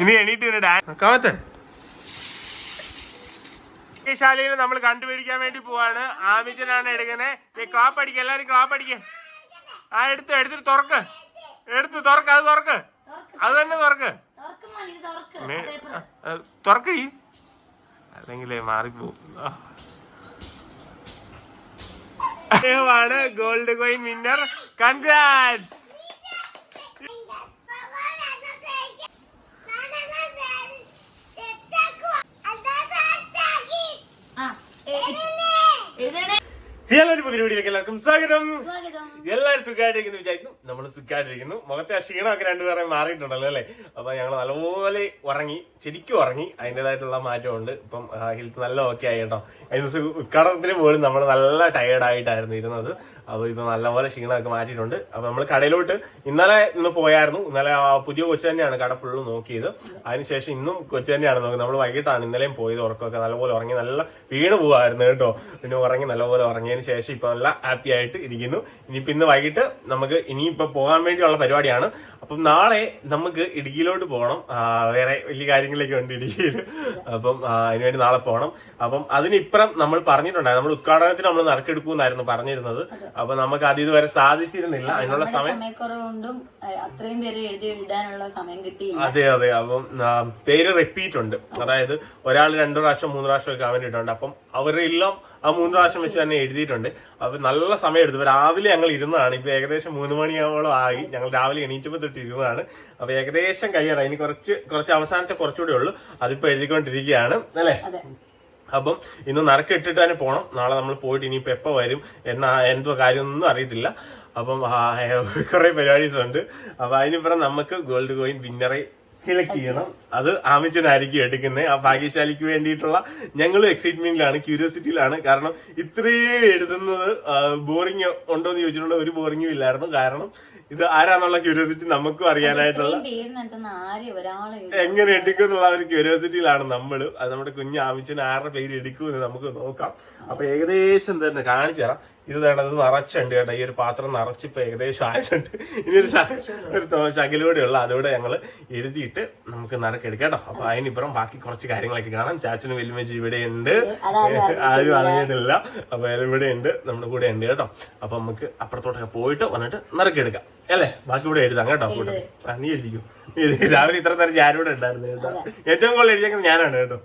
ഇനി എണീറ്റ് ഡാൻസ് ശാലയിൽ നമ്മൾ കണ്ടുപിടിക്കാൻ വേണ്ടി പോവാണ്. ആമിജനാണ് എടുക്കുന്നത് ഈ ക്ലാപ്പ് അടിക്കുക എല്ലാരും ക്ലാപ്പ് അടിക്കുക ആ എടുത്ത് എടുത്തിട്ട് തുറക്ക്. എടുത്ത് തുറക്ക് അത് തുറക്ക്. അത് തന്നെ തുറക്ക്. തുറക്കടി അല്ലെങ്കിലേ മാറിപ്പോവും. Gold coin winner. കൺഗ്രാറ്റ്സ് ആ, എ- എഴുതണേ എല്ലാവരും പുതിയ വീഡിയോയിലേക്ക് എല്ലാവർക്കും സ്വാഗതം. എല്ലാവരും സുഖമായിട്ടിരിക്കുന്നു വിചാരിക്കുന്നു. നമ്മൾ സുഖമായിട്ടിരിക്കുന്നു. മുഖത്തെ ആ ക്ഷീണമൊക്കെ രണ്ടുപേരെ മാറിയിട്ടുണ്ടല്ലോ അല്ലേ? അപ്പൊ ഞങ്ങൾ നല്ലപോലെ ഉറങ്ങി ശരിക്കും ഉറങ്ങി. അതിന്റെതായിട്ടുള്ള മാറ്റമുണ്ട്. ഇപ്പം ഹെൽത്ത് നല്ല ഓക്കെ ആയി കേട്ടോ. അതിന് ദിവസം ഉദ്ഘാടനത്തിന് പോലും നമ്മൾ നല്ല ടയേർഡ് ആയിട്ടായിരുന്നു ഇരുന്നത്. അപ്പൊ ഇപ്പോൾ നല്ലപോലെ ക്ഷീണമൊക്കെ മാറ്റിയിട്ടുണ്ട്. അപ്പോൾ നമ്മൾ കടയിലോട്ട് ഇന്നലെ ഇന്ന് പോയായിരുന്നു. ഇന്നലെ പുതിയ കൊച്ചു തന്നെയാണ് കട ഫുള്ള് നോക്കിയത്. അതിനുശേഷം ഇന്നും കൊച്ചു തന്നെയാണ് നോക്കുന്നത്. നമ്മൾ വൈകിട്ടാണ് ഇന്നലെയും പോയത് ഉറക്കമൊക്കെ നല്ലപോലെ ഉറങ്ങി നല്ല വീണ് പോവായിരുന്നു കേട്ടോ. പിന്നെ ഉറങ്ങി നല്ലപോലെ ഉറങ്ങിയതിന് ശേഷം ഇപ്പോൾ നല്ല ഹാപ്പി ആയിട്ട് ഇരിക്കുന്നു. ഇനിയിപ്പോൾ ഇന്ന് വൈകിട്ട് നമുക്ക് ഇനിയിപ്പോൾ പോകാൻ വേണ്ടിയുള്ള പരിപാടിയാണ്. അപ്പം നാളെ നമുക്ക് ഇടുക്കിയിലോട്ട് പോകണം. വേറെ വലിയ കാര്യങ്ങളൊക്കെ ഉണ്ട് ഇടുക്കിയിൽ അപ്പം അതിനുവേണ്ടി നാളെ പോകണം. അപ്പം അതിനിപ്പുറം നമ്മൾ പറഞ്ഞിട്ടുണ്ടായിരുന്നു. നമ്മൾ ഉദ്ഘാടനത്തിന് നമ്മൾ നറുക്കെടുക്കുമെന്നായിരുന്നു പറഞ്ഞിരുന്നത്. അപ്പൊ നമുക്ക് അത് ഇതുവരെ സാധിച്ചിരുന്നില്ല. അതിനുള്ള സമയം കുറവുണ്ടും അത്രയും പേര് എഴുതി എഴുതാനുള്ള സമയം കിട്ടിയില്ല. അതെ അതെ. അപ്പം പേര് റിപ്പീറ്റ് ഉണ്ട്. അതായത് ഒരാൾ രണ്ടു പ്രാവശ്യം മൂന്ന് പ്രാവശ്യം ഒക്കെ അവൻ ഇട്ടുണ്ട് അപ്പം അവരെല്ലാം ആ മൂന്ന് പ്രാവശ്യം വെച്ച് തന്നെ എഴുതിയിട്ടുണ്ട്. അപ്പൊ നല്ല സമയം എടുത്തു. രാവിലെ ഞങ്ങൾ ഇരുന്നതാണ്. ഇപ്പൊ ഏകദേശം മൂന്ന് മണിയാവോളം ആയി. ഞങ്ങൾ രാവിലെ എണീറ്റപ്പോൾ തൊട്ട് ഇരുന്നതാണ് അപ്പൊ ഏകദേശം കഴിയാറായി ഇനി കുറച്ച് കുറച്ച് അവസാനത്തെ കുറച്ചുകൂടെ ഉള്ളൂ. അതിപ്പോ എഴുതിക്കൊണ്ടിരിക്കുകയാണ്. അല്ലേ? അപ്പം ഇന്ന് നറുക്ക് ഇട്ടിട്ട് തന്നെ പോണം. നാളെ നമ്മൾ പോയിട്ട് ഇനിയിപ്പോൾ എപ്പോൾ വരും എന്നാ എന്തോ കാര്യമൊന്നും അറിയത്തില്ല. അപ്പം കുറെ പരിപാടീസ് ഉണ്ട് അപ്പൊ അതിനിപ്പുറം നമുക്ക് ഗോൾഡ് കോയിൻ വിന്നറെ സെലക്ട് ചെയ്യണം. അത് ആമിച്ചനായിരിക്കും എടുക്കുന്നത് ആ ഭാഗ്യശാലിക്ക് വേണ്ടിയിട്ടുള്ള ഞങ്ങളും എക്സൈറ്റ്മെന്റിലാണ് ക്യൂരിയോസിറ്റിയിലാണ് കാരണം ഇത്രയും എഴുതുന്നത് ബോറിംഗ് ഉണ്ടോ എന്ന് ചോദിച്ചിട്ടുണ്ടെങ്കിൽ ഒരു ബോറിംഗും ഇല്ലായിരുന്നു. കാരണം ഇത് ആരാന്നുള്ള ക്യൂരിയോസിറ്റി നമുക്കും അറിയാനായിട്ടുള്ള എങ്ങനെ എടുക്കും എന്നുള്ള ഒരു ക്യൂരിയോസിറ്റിയിലാണ് നമ്മൾ അത് നമ്മുടെ കുഞ്ഞ് ആമിച്ചൻ ആരുടെ പേര് എടുക്കുമെന്ന് നമുക്ക് നോക്കാം. അപ്പൊ ഏകദേശം തന്നെ കാണിച്ചു തരാം. ഇത് വേണത് നിറച്ചുണ്ട് കേട്ടോ. ഈ ഒരു പാത്രം നിറച്ചിപ്പോ ഏകദേശം ആയിട്ടുണ്ട്. ഇനി ഒരു ഒരു ശകലൂടെ ഉള്ള അതോടെ ഞങ്ങൾ എഴുതിയിട്ട് നമുക്ക് നറുക്കെടുക്കാം കേട്ടോ. അപ്പൊ അതിനിപ്പുറം ബാക്കി കുറച്ച് കാര്യങ്ങളൊക്കെ കാണാം. ചാച്ചനും വലിയമ്മച്ചി ഇവിടെ ഉണ്ട്. ആരും അറിഞ്ഞിട്ടില്ല അപ്പൊ ഇവിടെ ഉണ്ട്. നമ്മുടെ കൂടെ ഉണ്ട് കേട്ടോ. അപ്പൊ നമുക്ക് അപ്പുറത്തോട്ടൊക്കെ പോയിട്ട് വന്നിട്ട് നറുക്കെടുക്കാം അല്ലേ? ബാക്കി ഇവിടെ എഴുതാം കേട്ടോ കൂട്ടത്തിൽ. ആ നീ എഴുതിക്കും. രാവിലെ ഇത്ര നേരം ഞാനിവിടെ ഉണ്ടായിരുന്നു കേട്ടോ. ഏറ്റവും കൂടുതൽ എഴുതിയേക്കുന്നത് ഞാനാണ് കേട്ടോ.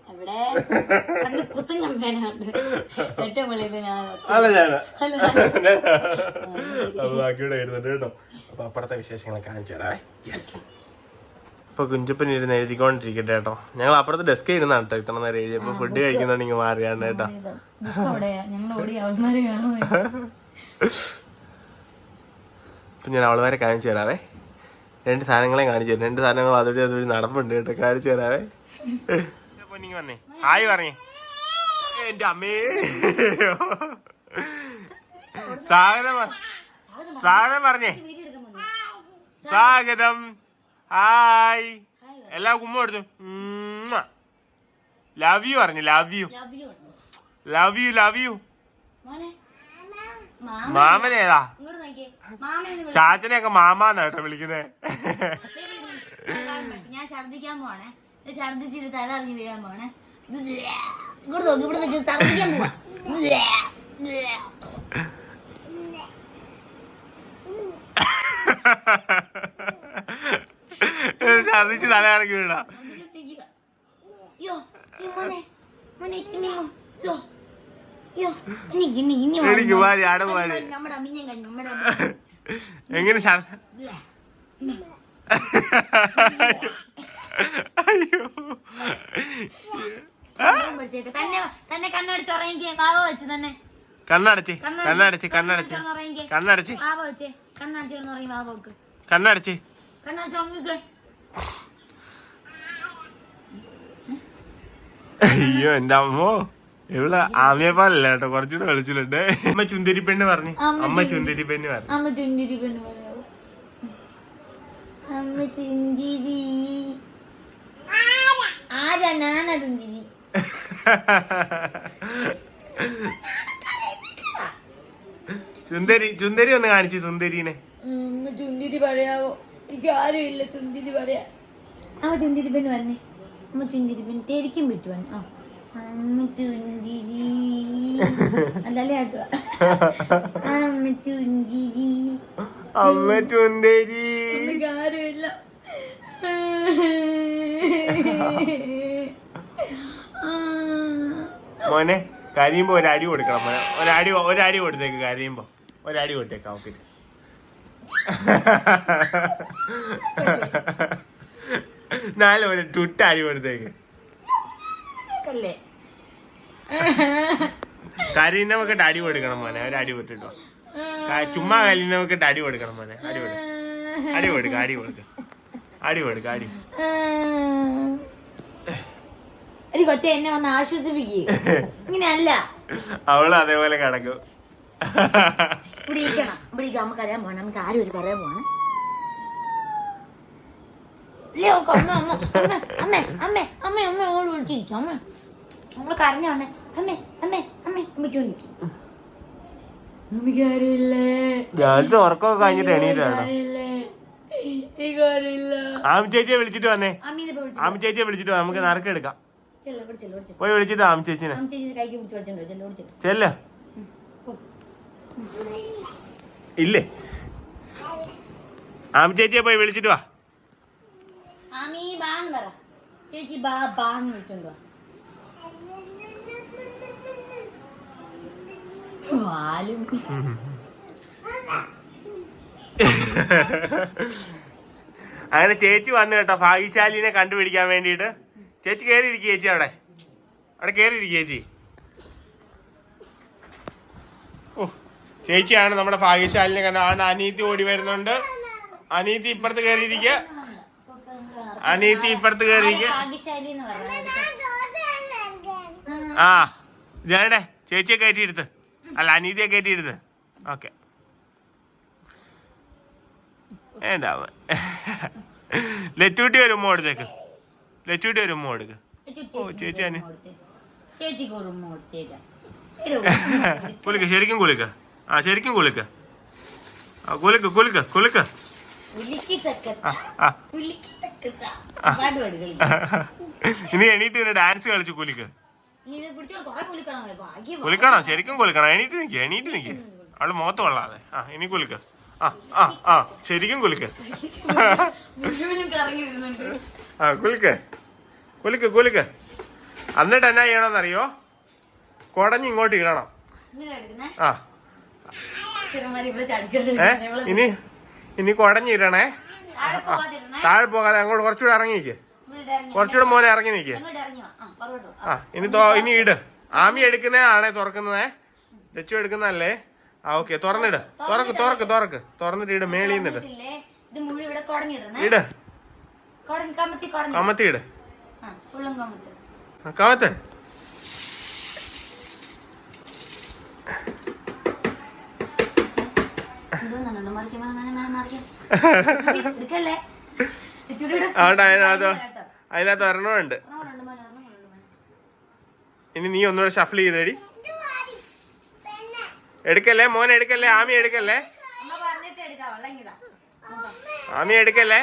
അല്ല ഞാനാ. അല്ല, അപ്പൊ ബാക്കിയുടെ എഴുതുന്നുണ്ട് കേട്ടോ. അപ്പൊ അപ്പുറത്തെ വിശേഷങ്ങൾ കാണിച്ചു തരാവേ. യെസ് ഇപ്പൊ കുഞ്ചപ്പൻ ഇരുന്ന് എഴുതിക്കൊണ്ടിരിക്കട്ടെ കേട്ടോ. ഞങ്ങൾ അപ്പുറത്തെ ഡെസ്ക് ഇരുന്നാണ് കേട്ടോ ഇത്ര നേരം എഴുതിയപ്പോ ഫുഡ് കഴിക്കുന്നോണ്ട് ഇങ്ങ് മാറിയാണ് കേട്ടോ. ഇപ്പൊ ഞാൻ അവളുമാരെ കാണിച്ചു തരാവേ. രണ്ട് സാധനങ്ങളെ കാണിച്ചു തരാം. രണ്ട് സാധനങ്ങൾ അതുവഴി അതുവഴി നടപ്പുണ്ട് കേട്ടോ. കാണിച്ചു തരാവേ. പൊന്നിങ്ങി വന്നേ. ആയി പറഞ്ഞേ. എന്റെ അമ്മേ. സ്വാഗതം പ- സ്വാഗതം പറഞ്ഞേ. സ്വാഗതം. ഹായ്. എല്ലാ കുമ്മ കൊടുത്തു. ലവ് യു പറഞ്ഞു love you love you love you മാമനേതാ? ഇങ്ങോട്ട് ഒക്കെ മാമാന്നാ കേട്ടോ വിളിക്കുന്നേ. വിളി- ഞാൻ ഛർദിക്കാൻ പോവാണേ. ഛർദിച്ചിട്ട് തല ഇറങ്ങി വീഴാൻ പോവാണേ. ഇങ്ങോട്ട് നോക്കി ഇവിടെ നോക്കി ഛർദിക്കാൻ പോവാ. ഛർദിച്ച് തല ഇറങ്ങി വീടാ. എനിക്ക് ആടെ. എങ്ങനെ അയ്യോ. തന്നെ തന്നെ കണ്ണടിച്ച് ബാബ വെച്ച് തന്നെ കണ്ണടച്ച് കണ്ണടച്ച് കണ്ണടച്ച് കണ്ണടച്ച് കണ്ണടിച്ച് അയ്യോ എന്റെ അമ്മോ. ഇവൾ ആമിയപ്പാലല്ലേ കേട്ടോ? കുറച്ചുകൂടെ വിളിച്ചിട്ടുണ്ട് അമ്മ ചുന്തിരി പെണ്ണ് പറഞ്ഞു. അമ്മ ചുന്തിരി പെണ്ണ് പറഞ്ഞു. അമ്മ പെണ്ണ് അമ്മ ആരാ? ഞാനാ ചുഞ്ചിരി ചുന്ദരി ചുന്ദരി ഒന്ന് കാണിച്ചു സുന്ദരീനെ ചുന്തിരി പറയാവോ? എനിക്ക് ആരും ഇല്ല ചുന്തിരി പറയാ ആ തുന്തിരി പെണ്ണ് വന്നേ അമ്മ തുന്തിരി പെണ്ണ് തേരിക്കും വിട്ടു വന്നു ആ. അമ്മ ചുന്തിരി. അല്ലല്ലേ ആട്ടുക അമ്മ ചുന്തിരി. അമ്മ ചുന്തരി. എനിക്ക് ആരുമില്ല ഇല്ല. മോനെ കരിയുമ്പോ ഒരടി കൊടുക്കണം മോനെ. ഒരടി ഒരടി കൊടുത്തേക്ക് കരയുമ്പോ. ഒരടി കൊട്ടേക്കാം ഓക്കെ നാല് ഒരു ടുട്ട അടി കൊടുത്തേക്ക്. കരയുന്നവർക്ക് അടി കൊടുക്കണം മോനെ ഒരു അടി ക- ചുമ്മാ നമുക്ക് അടി കൊടുക്കണം മോനെ അടി കൊടുക്കും. അടി കൊടുക്ക അടി കൊടുക്ക. അടി കൊടുക്ക അടി. കൊച്ചെ എന്നെ വന്ന് ആശ്വസിപ്പിക്കുക ഇങ്ങനെയല്ല. അവൾ അതേപോലെ കിടക്കും. ഇവിടെ ഇരിക്കണം ഇവിടെ ഇരിക്കാം നമുക്ക് അറിയാൻ പോകണം നമുക്ക് ആരും ഒരു പറയാൻ പോകണം അമ്മേ അമ്മേ അമ്മ, അമ്മ, അമ്മ, അമ്മ, അമ്മ, വിളിച്ചിരിക്കും, അമ്മ. കരഞ്ഞ അമ്മേ, അമ്മേ, അമ്മേ, അമ്മയ്ക്ക് വിളിക്കും. ഞാൻ ആരുമില്ലേ? ഞാനത്തെ ഉറക്കമൊക്കെ കഴിഞ്ഞിട്ട് എണീറ്റാണ്? ആമി ചേച്ചിയെ വിളിച്ചിട്ട് വന്നേ. ആമി ചേച്ചിയെ വിളിച്ചിട്ട് നമുക്ക് നറുക്കെടുക്കാം. പോയി വിളിച്ചിട്ട് ആമി ചേച്ചിനെ. ചെല്ല്, ഇവിടെ ചെല്ല്. ചെല്ല പോ. ഇല്ലേ? ആമി ചേച്ചിയെ പോയി വിളിച്ചിട്ട് വാ. ചേച്ചി ബാ ബാന്ന് വിളിച്ചോണ്ട് വാ. വാലും. അങ്ങനെ ചേച്ചി വന്നു കേട്ടോ. ഭാഗ്യശാലിനെ കണ്ടുപിടിക്കാൻ വേണ്ടിട്ട് ചേച്ചി കയറി ഇരിക്കുക ചേച്ചി അവിടെ. അവിടെ കയറി ഇരിക്കുക ചേച്ചി. ഓ. ചേച്ചിയാണ് നമ്മുടെ ഭാഗ്യശാലിനെ കാരണം ആണ് അനീതി ഓടി വരുന്നുണ്ട്. അനീതി ഇപ്പുറത്ത് കയറിയിരിക്ക അനീതി ഇപ്പുറത്ത് കയറിയിരിക്ക ആ ഞാനേ ചേച്ചിയെ കയറ്റിയിരുത്ത്. അല്ല അനീതിയെ കയറ്റിയിരുത്ത്. ഓക്കെ. ഏണ്ടാവ ലച്ചൂട്ടി ഒരു ഉമ്മ കൊടുത്തേക്ക്. ലച്ചൂട്ടി ഒരു ഉമ്മ കൊടുക്ക്. ഓ, ചേച്ചി കുളിക്ക ശരിക്കും കുളിക്ക. ആ ശരിക്കും കുളിക്ക ആ കുലുക്ക് പാട്ട് പാടുക ഇനി എണീറ്റ് പിന്നെ ഡാൻസ് കളിച്ചു കുലിക്ക് കുളിക്കണം ശരിക്കും കുളിക്കണം എണീറ്റ് നിൽക്കുക എണീറ്റ് നിൽക്കുക അവൾ മുഖത്ത് കൊള്ളാതെ. ആ ഇനി കുളിക്ക ആ ആ ആ. ശരിക്കും വരുന്നുണ്ട് ആ കുലുക്ക് കുലുക്ക് കുലുക്ക് എന്നിട്ട് എന്നാ ചെയ്യണമെന്നറിയോ കുടഞ്ഞ് ഇങ്ങോട്ട് ഇടണം. ആ ചെറുമാരി ഇവിടെ ചടിക്കരുത് ഏ ഇനി? ഇനി കുടഞ്ഞിരണേ താഴെ പോകാതെ അങ്ങോട്ട് കുറച്ചുകൂടെ ഇറങ്ങി നിൽക്ക് ഇവിടെ ഇറങ്ങി. കുറച്ചുകൂടെ മോനെ ഇറങ്ങി വാ. ആ ഇനി ഇനി ഇട്. ആമി എടുക്കുന്നേ ആണേ തുറക്കുന്നതേ ലച്ചു എടുക്കുന്നതല്ലേ? ആ ഓക്കെ തുറന്നിട്. തുറക്ക് തുറക്ക് തുറക്ക്. തുറന്നിട്ട് ഇട് മേളിൽ നിന്നിട്ട് ഇട്. കമത്തി ഇട്. കമത്ത് ആ, കമത്ത് എന്തോന്നുണ്ടോ മറിക്കാം മറിക്കാം മറിക്കാം എടുക്കല്ലേ ഇച്ചിരി കൂടെ അവിടെ അതിനകത്ത്. അതിനകത്ത് ഒരെണ്ണമുണ്ട്. ഇനി നീ ഒന്നുകൂടെ ഷഫിൾ ചെയ്തേടി. എടുക്കല്ലേ? മോൻ എടുക്കല്ലേ? ആമി എടുക്കല്ലേ? അമ്മ പറഞ്ഞിട്ട് എടുക്കാം വെള്ളം ആമി എടുക്കല്ലേ?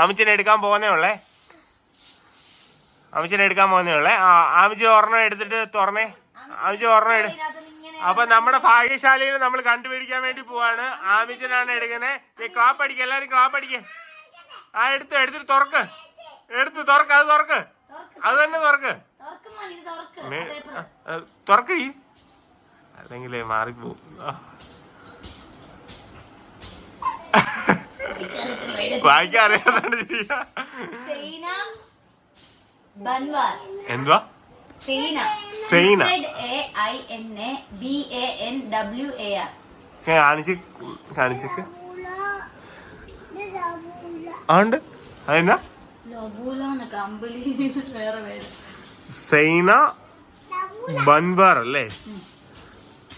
ആമിച്ചിനെ എടുക്കാൻ പോകുന്നേ ഉള്ളേ. ആമിച്ചിനെ എടുക്കാൻ പോകുന്നേ ഉള്ളേ. ആ ആമിച്ചി ഒരെണ്ണം എടുത്തിട്ട് തുറന്നേ. ആമിച്ചി ഒരെണ്ണം എടു ഇതിനകത്ത് ഇങ്ങനെ അപ്പൊ നമ്മുടെ ഭാഗ്യശാലയിൽ നമ്മൾ കണ്ടുപിടിക്കാൻ വേണ്ടി പോവാണ്. ആമിജനാണ് എടുക്കുന്നത് ക്ലാപ്പ് അടിക്കുക എല്ലാരും ക്ലാപ്പ് അടിക്ക. ആ എടുത്ത് എടുത്തിട്ട് തുറക്ക്. എടുത്ത് തുറക്ക് അത് തുറക്ക്. അത് തന്നെ തുറക്ക്. തുറക്കടി അല്ലെങ്കിലേ മാറിപ്പോവും. ആ. വായിക്കാൻ അറിയാതാണ് എന്തുവാ? ആർ കാണിച്ച് കാണിച്ചേക്ക് ആണ്ട്. അതെന്നാ? സൈന ബൻവാർ അല്ലേ?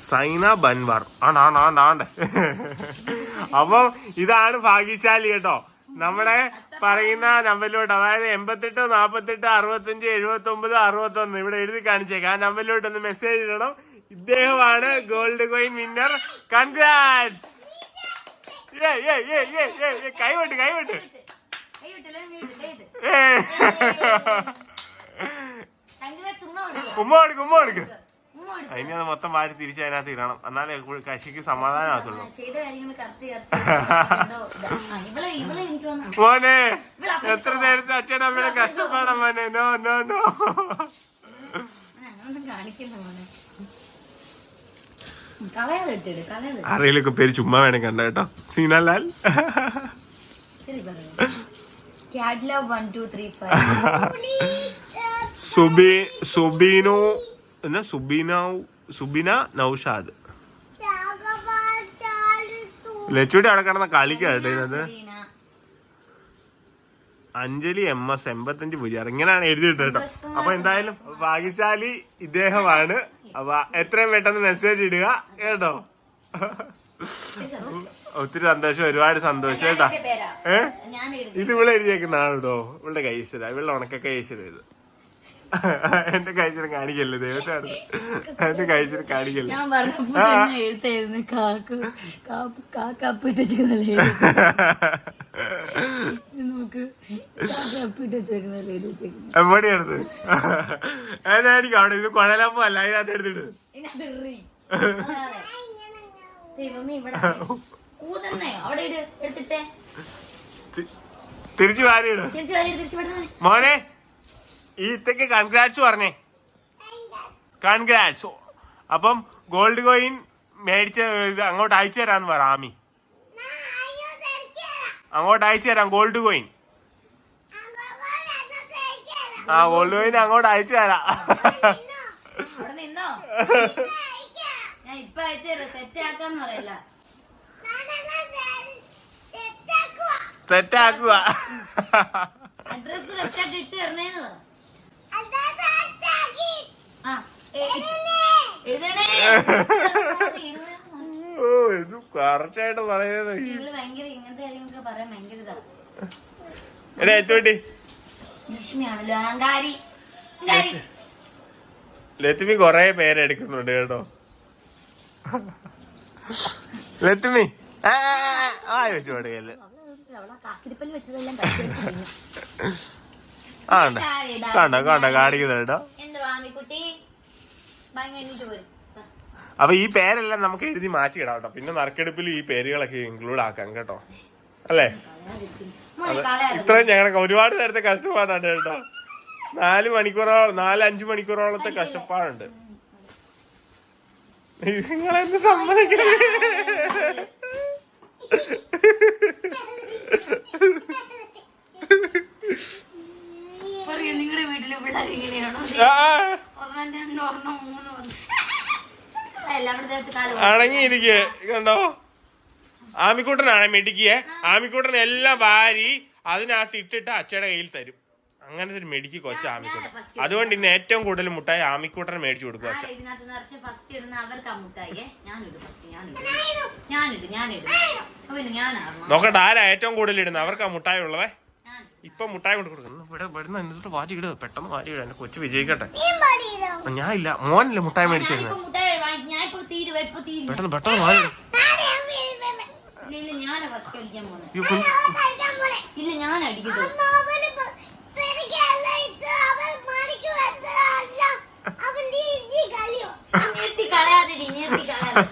സൈന ബൻവാർ. ആണ് ആണ് ആണ് ആണ്ട്. അപ്പം ഇതാണ് ഭാഗ്യശാലി കേട്ടോ. നമ്മുടെ പറയുന്ന നമ്പറിലോട്ട് അതായത് എൺപത്തെട്ട് നാപ്പത്തെട്ട് അറുപത്തഞ്ച് എഴുപത്തി ഒമ്പത് അറുപത്തി ഒന്ന് ഇവിടെ എഴുതി കാണിച്ചേക്കാം. ആ നമ്പറിലോട്ട് ഒന്ന് മെസ്സേജ് ഇടണം. ഇദ്ദേഹമാണ് ഗോൾഡ് കോയിൻ വിന്നർ കൺഗ്രാറ്റ്സ് ഏയ് കൈവിട്ട്. കൈവിട്ട്. ഉമ്മ കൊടുക്ക് ഉമ്മ കൊടുക്ക്. അതിനെ അത് മൊത്തം വാരി തിരിച്ച് അതിനകത്ത് ഇടണം. എന്നാലേ കശിക്ക് സമാധാനമാകത്തുള്ളൂ മോനെ എത്ര നേരത്തെ അച്ഛനും അമ്മയുടെ കഷ്ടപ്പാടാ മോനെ. നോ നോ നോ ആരെയിലൊക്കെ പേര് ചുമ്മാ വേണേ കണ്ട കേട്ടോ. സീനലാൽ. സുബി സുബീനു എന്നാ സുബീന സുബിന നൗഷാദ്. ലച്ചുടി അവിടെ കിടന്ന കളിക്കാട്ടെ ഇതിനകത്ത്. അഞ്ജലി എം എസ് എൺപത്തഞ്ച് പൂജ്യം ഇങ്ങനെയാണ് എഴുതിയിട്ട് കേട്ടോ. അപ്പൊ എന്തായാലും ഭാഗ്യശാലി ഇദ്ദേഹമാണ്. അപ്പൊ എത്രയും പെട്ടെന്ന് മെസ്സേജ് ഇടുക കേട്ടോ. ഒത്തിരി സന്തോഷം ഒരുപാട് സന്തോഷം കേട്ടാ. ഏഹ് ഇത് ഇവിടെ എഴുതിയേക്കുന്നതാണ്? കേട്ടോ ഇവളുടെ കൈശ്വര ഇവളുടെ ഉണക്കൊക്കെ കൈശ്വര ഇത്. എന്റെ കഴിച്ചിട്ട് കാണിക്കല്ലേ? ദൈവത്താണ് എന്റെ കഴിച്ചിട്ട് കാണിക്കല്ലേ? ഞാൻ പറഞ്ഞപ്പോ തന്നെ എഴുത്തായിരുന്നു കാക്ക് കാപ്പ് കാക്കപ്പിട്ട് വെച്ചിരുന്നല്ലേ നമുക്ക് കാക്കപ്പിട്ട് വെച്ചേക്കുന്നല്ലേ എഴുതി വെച്ചേക്കുന്നത് എവിടെയാണത് എന്നായിരിക്കും അവിടെ? ഇത് കുഴലപ്പോ അല്ല അതിനകത്ത് എടുത്തിട്ട്. തിരിച്ചു വാരിയിടും. മോനെ. ഈ ഇത്തക്ക് കൺഗ്രാറ്റ്സ് പറഞ്ഞേ. കൺഗ്രാറ്റ്സ് അപ്പം ഗോൾഡ് കോയിൻ മേടിച്ച് അങ്ങോട്ട് അയച്ചു തരാന്ന് പറ ആമി. അങ്ങോട്ട് അയച്ചു തരാം ഗോൾഡ് കോയിൻ ആ ഗോൾഡ് കോയിൻ അങ്ങോട്ട് അയച്ചു തരാം. സെറ്റാക്കുക അഡ്രസ് വെച്ചിട്ട് ഇട്ട് തരണേന്ന് പറ ആ എ- എഴുതണേ എഴുതണേ. ഓ ഇത് കറക്റ്റ് ആയിട്ട് പറയുന്നത് എടാ എത്തോട്ടി ലക്ഷ്മി കൊറേ പേരെടുക്കുന്നുണ്ട് കേട്ടോ ലത്തിമി ആ വെച്ചു കൊടുക്കല്ലേ ആ ഉണ്ട്. കണ്ടോ കണ്ടോ കാണിക്കുന്നുണ്ട് അപ്പൊ ഈ പേരെല്ലാം നമുക്ക് എഴുതി മാറ്റിയിടാം കേട്ടോ. പിന്നെ നറുക്കെടുപ്പിൽ ഈ പേരുകളൊക്കെ ഇൻക്ലൂഡ് ആക്കാം കേട്ടോ. അല്ലേ? ഇത്രയും ഞങ്ങളൊക്കെ ഒരുപാട് നേരത്തെ കഷ്ടപ്പാടാണ് കേട്ടോ. നാല് മണിക്കൂറോളം നാല് അഞ്ചു മണിക്കൂറോളത്തെ കഷ്ടപ്പാടുണ്ട്. നിങ്ങളെന്ത് സമ്മതിക്കുന്നത് പറയൂ നിങ്ങളുടെ വീട്ടിലെ പിള്ളേർ ഇങ്ങനെയാണോ? ആ, ഒരെണ്ണം രണ്ട് ഒരെണ്ണം മൂന്ന് എല്ലാവരുടെ കാലം അടങ്ങിയിരിക്കേ കണ്ടോ? ആമിക്കൂട്ടനാണ് മെഡിക്കിയെ ആമിക്കൂട്ടൻ എല്ലാം വാരി അതിനകത്ത് ഇട്ടിട്ട് അച്ഛയുടെ കയ്യിൽ തരും. അങ്ങനത്തെ ഒരു മെഡിക്ക് കൊച്ച ആമിക്കൂട്ടൻ. അതുകൊണ്ട് ഇന്ന് ഏറ്റവും കൂടുതൽ മുട്ടായി ആമിക്കൂട്ടൻ മേടിച്ചു കൊടുക്കും അച്ഛൻ. നോക്കട്ടെ ആരാ ഏറ്റവും കൂടുതൽ ഇടുന്നത്? അവർക്കാ ആ മുട്ടായി ഉള്ളതേ? ഇപ്പൊ മുട്ടായി കൊണ്ട് കൊടുക്കുന്നു. ഇവിടെ ഇവിടുന്ന് എന്നിട്ട് വാരി ഇടുക പെട്ടെന്ന് വാരി ഇടുക എന്റെ കൊച്ചു വിജയിക്കട്ടെ. ഞാൻ ഇല്ല. മോനല്ലേ മുട്ടായി മേടിച്ചിരുന്നത് തീരുവ പെട്ടെന്ന് പെട്ടെന്ന് വാരി ഇട്. ഇല്ല ഇല്ല ഞാനാ ഫസ്റ്റ് അടിക്കാൻ പോകുന്നത് ഈ കുഞ്ഞ്- ഇല്ല ഞാൻ അടിക്കട്ടെ നിർത്തി കളയാതെടി നിർത്തി കളയാതെ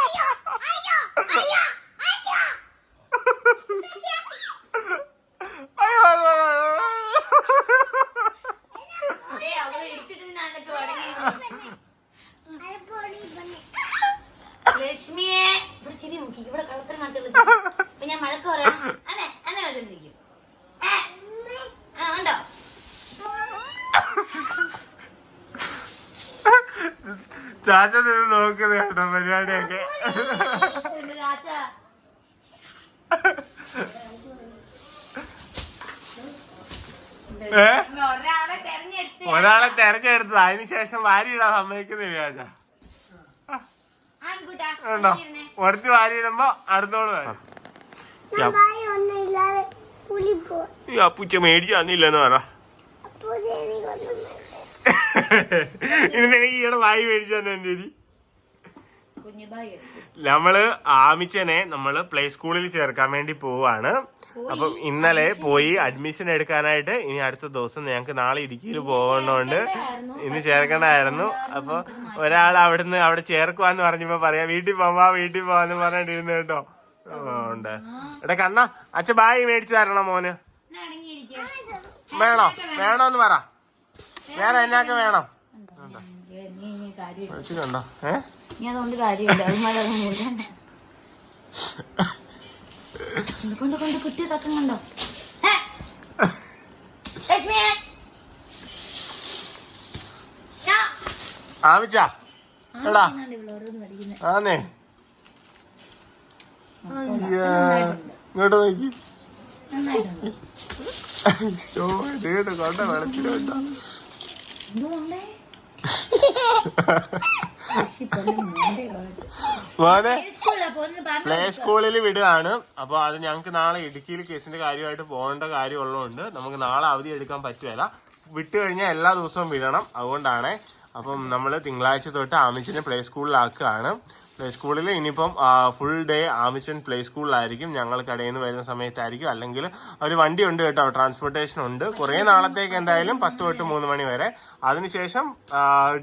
അയ്യോ, അയ്യോ, അയ്യോ. ഏ അവൾ എടുത്തിട്ട് ഞാനൊക്കെ വടങ്ങി ലക്ഷ്മിയെ ഇവിടെ ചിരി നോക്കി ഇവിടെ കള്ളത്തരം കാണിച്ചുള്ള അപ്പൊ ഞാൻ മഴക്ക് പറയണം അന്നെ അന്നെ കളിച്ചോണ്ടിരിക്കും ആ ഉണ്ടോ ചാച്ച നിന്ന് നോക്കുന്നത് കേട്ടോ പരിപാടിയൊക്കെ? ഒരാളെ തെരഞ്ഞെടുത്ത് ഒരാളെ തെരഞ്ഞെടുത്തത്. അതിനുശേഷം വാരിയിടാൻ സമ്മതിക്കുന്നില്ല ചാച്ച. ഉണ്ടോ? ഇരുന്നേ. ഒരുത്തി വാരിയിടുമ്പോ അടുത്തോട് വരും. ഈ അപ്പുച്ച മേടിച്ചു തന്നില്ലെന്ന് പറ. എനിക്ക് വായി മേടിച്ചു തന്നെ നമ്മൾ ആമിച്ചനെ നമ്മൾ പ്ലേ സ്കൂളിൽ ചേർക്കാൻ വേണ്ടി പോവാണ്. അപ്പം ഇന്നലെ പോയി അഡ്മിഷൻ എടുക്കാനായിട്ട് ഇനി അടുത്ത ദിവസം ഞങ്ങൾക്ക് നാളെ ഇടുക്കിയിൽ പോകുന്നോണ്ട് ഇന്ന് ചേർക്കണ്ടായിരുന്നു അപ്പൊ ഒരാൾ അവിടുന്ന് അവിടെ ചേർക്കുവാന്ന് പറഞ്ഞപ്പോ പറയാ വീട്ടിൽ പോവാ വീട്ടിൽ പോവാന്ന് പറഞ്ഞിട്ടിരുന്നു കേട്ടോ. ഉണ്ട്. എടാ കണ്ണ അച്ഛ ബായി മേടിച്ചു തരണം മോന്? വേണോ. വേണോന്ന് പറ. വേറെ എന്നാക്കെ വേണം? മേടിച്ചിട്ടുണ്ടോ ഏ? കൊണ്ട്? കൊണ്ട് കുട്ടി തക്കുന്നുണ്ടോ. ആമിച്ചാ എടാ. ആന്നേ. ഇങ്ങോട്ട് നോക്കി. കേട്ടോ കൊണ്ട മോനെ പ്ലേ സ്കൂളിൽ വിടുകയാണ്. അപ്പൊ അത് ഞങ്ങൾക്ക് നാളെ ഇടുക്കിയിൽ കേസിന്റെ കാര്യമായിട്ട് പോകേണ്ട കാര്യമുള്ളതുകൊണ്ട് നമുക്ക് നാളെ അവധി എടുക്കാൻ പറ്റുകയില്ല. വിട്ട് കഴിഞ്ഞാൽ എല്ലാ ദിവസവും വിടണം. അതുകൊണ്ടാണ് അപ്പം നമ്മൾ തിങ്കളാഴ്ച തൊട്ട് ആമിച്ചിനെ പ്ലേ സ്കൂളിലാക്കുകയാണ് പ്ലേ സ്കൂളിൽ ഇനിയിപ്പം ഫുൾ ഡേ ആമിഷൻ പ്ലേ സ്കൂളിലായിരിക്കും ഞങ്ങൾ കടയിൽ നിന്ന് വരുന്ന സമയത്തായിരിക്കും. അല്ലെങ്കിൽ ഒരു വണ്ടി ഉണ്ട് കേട്ടോ ട്രാൻസ്പോർട്ടേഷൻ ഉണ്ട്. കുറേ നാളത്തേക്ക് എന്തായാലും പത്ത് തൊട്ട് മൂന്ന് മണി വരെ. അതിനുശേഷം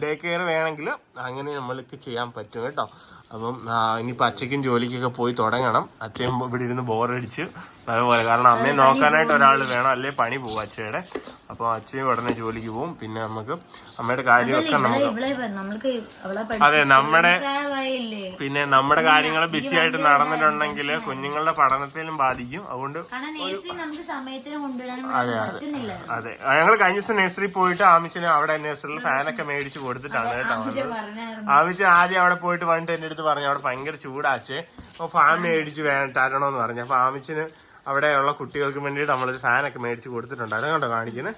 ഡേ കെയർ വേണമെങ്കിൽ അങ്ങനെ നമ്മൾക്ക് ചെയ്യാൻ പറ്റും കേട്ടോ. അപ്പം ഇനിയിപ്പോൾ അച്ഛയ്ക്കും ജോലിക്കൊക്കെ പോയി തുടങ്ങണം. അച്ഛയും ഇവിടെ ഇരുന്ന് ബോറടിച്ച് അതുപോലെ കാരണം അമ്മയെ നോക്കാനായിട്ട് ഒരാൾ വേണം. അല്ലേ പണി പോകും അച്ഛയുടെ. അപ്പോൾ അച്ഛയും ഉടനെ ജോലിക്ക് പോകും പിന്നെ നമുക്ക് അമ്മയുടെ കാര്യമൊക്കെ നമുക്ക് അതെ നമ്മുടെ പിന്നെ നമ്മുടെ കാര്യങ്ങൾ ബിസി ആയിട്ട് നടന്നിട്ടുണ്ടെങ്കിൽ കുഞ്ഞുങ്ങളുടെ പഠനത്തിലും ബാധിക്കും. അതുകൊണ്ട് അതെ അതെ. അതെ. ഞങ്ങൾ കഴിഞ്ഞ ദിവസം നഴ്സറി പോയിട്ട് ആമിച്ചിന് അവിടെ നഴ്സറിയിൽ ഫാനൊക്കെ മേടിച്ച് കൊടുത്തിട്ടാണ് കേട്ടോ ആമിച്ച് ആദ്യം അവിടെ പോയിട്ട് വന്നിട്ട് എന്റെ അടുത്ത് പറഞ്ഞു അവിടെ ഭയങ്കര ചൂടാച്ചേ അപ്പൊ ഫാൻ മേടിച്ച് തരണോന്ന് തരണമെന്ന് പറഞ്ഞു. അപ്പൊ ആമിച്ചിന് അവിടെയുള്ള കുട്ടികൾക്ക് വേണ്ടിയിട്ട് നമ്മളൊരു ഫാനൊക്കെ മേടിച്ച് കൊടുത്തിട്ടുണ്ടായിരുന്നു. കേട്ടോ കാണിക്കുന്നത്